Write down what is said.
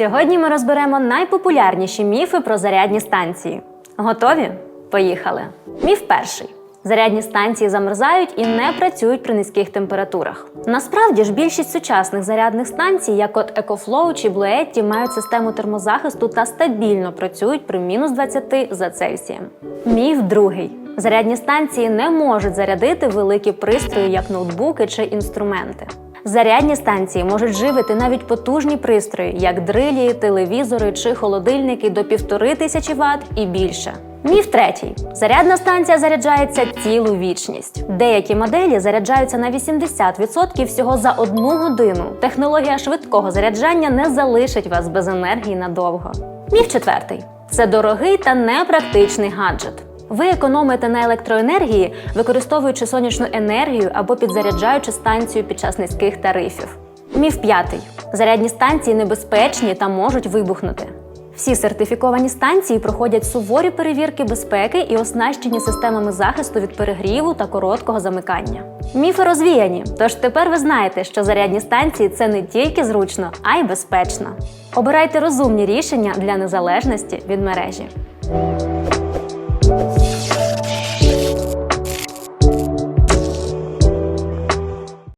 Сьогодні ми розберемо найпопулярніші міфи про зарядні станції. Готові? Поїхали. Міф перший. Зарядні станції замерзають і не працюють при низьких температурах. Насправді ж більшість сучасних зарядних станцій, як от EcoFlow чи Bluetti, мають систему термозахисту та стабільно працюють при мінус 20 за Цельсієм. Міф другий. Зарядні станції не можуть зарядити великі пристрої, як ноутбуки чи інструменти. Зарядні станції можуть живити навіть потужні пристрої, як дрилі, телевізори чи холодильники до 1500 Вт і більше. Міф третій: зарядна станція заряджається цілу вічність. Деякі моделі заряджаються на 80% всього за одну годину. Технологія швидкого заряджання не залишить вас без енергії надовго. Міф четвертий: це дорогий та непрактичний гаджет. Ви економите на електроенергії, використовуючи сонячну енергію або підзаряджаючи станцію під час низьких тарифів. Міф п'ятий: зарядні станції небезпечні та можуть вибухнути. Всі сертифіковані станції проходять суворі перевірки безпеки і оснащені системами захисту від перегріву та короткого замикання. Міфи розвіяні, тож тепер ви знаєте, що зарядні станції це не тільки зручно, а й безпечно. Обирайте розумні рішення для незалежності від мережі.